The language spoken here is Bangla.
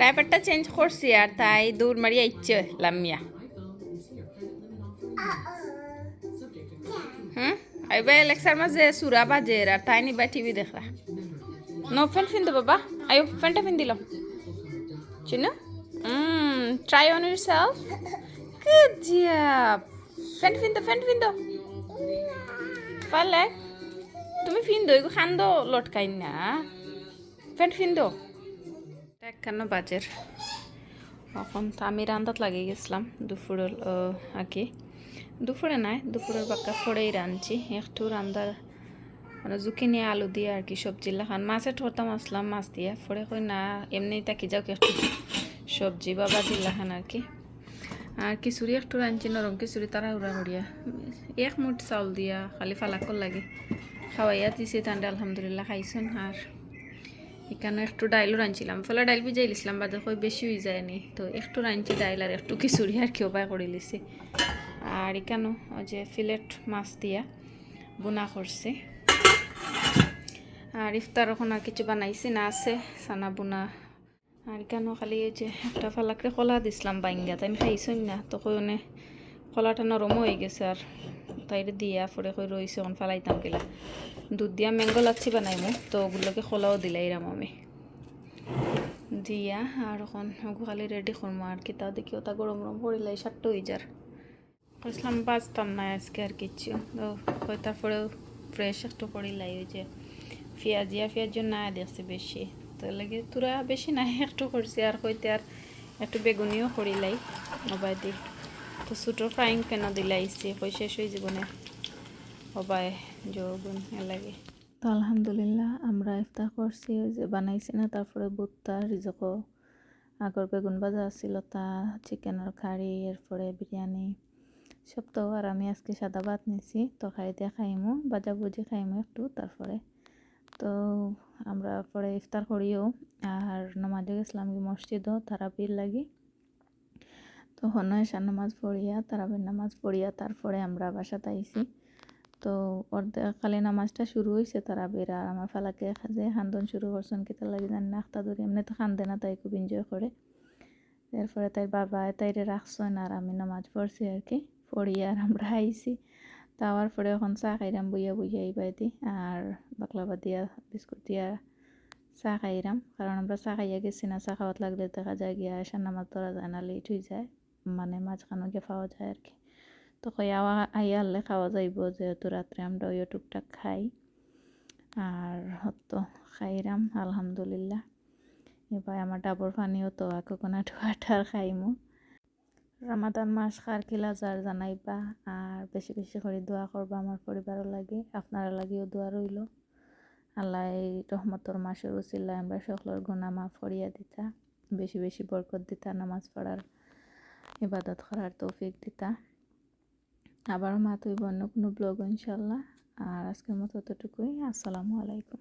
ডাইপারটা চেঞ্জ করছি আর তাই দৌড় মারিয়া ইচ্ছে লামিয়া হুম? আইবা এলেক্সার মাঝে সুরা বাজের আর তাই নিবা টিভি দেখরা নো ফ্যান ফিন্দো বাবা। আয়ো ফ্যানটা ফিন দিলাম চিনো? Try on yourself good job fan ফিন্দো fan ফিন্দো পারলে? তুমি ফিন্দো এগো খান্দো লটকাই না। ফ্যান ফিন্দো একখানো বাজের। এখন তো আমি রান্দাত লাগিয়ে গেছিলাম দুপুরের আগে দুপুরে নাই, দুপুরের বাক্কা ফোড়েই রাঁধছি। একটু রান্দার মানে জুকি নিয়ে আলু দিয়ে আর কি সবজি লাখান মাছের ঠোরতাম আসলাম, মাছ দিয়ে। ফোড়ে কই না এমনি তাকি যাও একটু সবজি বা বাজি লাখান আর কি। আর খিচুড়ি একটু রাঁধছি, নরম খিচুড়ি তারা উড়া করিয়া। এক মুঠ চাউল দিয়া, খালি ফালাকর লাগে। খাওয়াইয়া দিছি তান্ডে আলহামদুলিল্লাহ, খাইছেন। আর এখানে একটু ডাইলও রাঁধছিলাম। ফলে ডাইল ভিজাই লিছিলাম, বাদে কই বেশি হয়ে যায়নি তো একটু রাঁধছি ডাইল আর একটু খিচুড়ি আর কি উপায় করে লিছি। আর এখানেও ওই যে ফিলেট মাছ দিয়া বোনা করছে আর ইফতার আর কিছু বানাইছি, না আছে সানা বোনা। আর কেন খালি এই যে একটা ফালাকরে কলা দিছিলাম বাইঙ্গা তাই খাইছই না। তো কইনে কলাটা নরম হয়ে গেছে আর তাইরে দিয়া ফরে কই রইছে এখন ফালাইতাম গেলা। দুধ দিয়া ম্যাঙ্গো লাচ্ছি বানাইমু তো ওগুলোকে খোলাও দিলাইরাম আমি। দিয়া আর এখন ওগু খালি রেডি করব আর কি তা দেখি ওটা গরম গরম করিলাই সাতটা হয়ে যার কইসলাম বাঁচতাম না আজকে আর কিচ্ছু। তো তারপরেও ফ্রেশ একটু করিলাই ওই যে পেঁয়াজিয়া পেঁয়াজ না দেখছি বেশি তো লাগে তোরা বেশি নাই, একটু করছি আর কইতে আর একটু বেগুনিও করিলাই ওবাই দি। তো ছোটো ফ্রাইং প্যানও দিলাইছি কই শেষ হয়ে জীবনে ওবাই যোগুন লাগে। তো আলহামদুলিল্লাহ, আমরা ইফতার করছি যে বানাইছি না, তারপরে বুত্তা রিজক, আগর বেগুন ভাজা আছিল, তা চিকেনের কারি এরপরে বিরিয়ানি। সব তো, আর আমি আজকে সাদা ভাত নিছি, তো খাই দিয়ে খাইমু বাজা বুঝি খাইমু একটু, তারপরে। তো আমরা পরে ইফতার করিও, আর নামাজে গেছিলাম মসজিদও তারাবির লাগি। তো হন এসা নামাজ পড়িয়া, তারাবির নামাজ পড়িয়া তারপরে আমরা বাসাতে আইছি। তো অর্ধেক নামাজটা শুরু হয়েছে তারাবির, আর আমার ফালাকে যে খান্দন শুরু করছেন কিতা লাগি জানি না আখতা ধরি এমনি তো খান্দে না, তাই খুব এনজয় করে। এরপরে তাই বাবা তাইরে রাখছেন, আর আমি নামাজ পড়ছি আর কি, পড়িয়া আর আমরা আইছি। তাওয়ার পরে এখন চা খাইরাম, বইয়া বইয়া এইবাই দি আর বাকলাবা দিয়া, বিস্কুট দিয়া চা খাইরাম। কারণ আমরা চা খাইয়া গেছি না, চা খাওয়াত লাগলে দেখা যায় গিয়া এসা নামাজ ধরা যায় না লেট হয়ে যায়। মানে মাঝখানো গিয়ে পাওয়া যায় আর কি তো কই আওয়া, আইয়া আনলে খাওয়া যাইব যেহেতু রাত্রে আমরা ওই টুকটাক খাই। আর হতো খাইরাম, আলহামদুলিল্লাহ। এবার আমার ডাবর পানিও তো কোকোনাট ওয়াটার খাইমু। রামাদান মাস খার কিলা যার জানাইবা, আর বেশি বেশি করে দোয়া করবা আমার পরিবারও লাগে, আপনারা লাগিও দোয়া রইল। আল্লাহ রহমতর মাসের উচিল্লায় আমরা সকলের গুণা মাফ করিয়া দিতা। বেশি বেশি বরকত দিতা নামাজ পড়ার। ইবাদত করার তৌফিক দিতা। আবারও মা তুই অন্য কোনো ব্লগ ইনশাল্লাহ। আর আজকের মতো অতটুকুই আসসালামু আলাইকুম।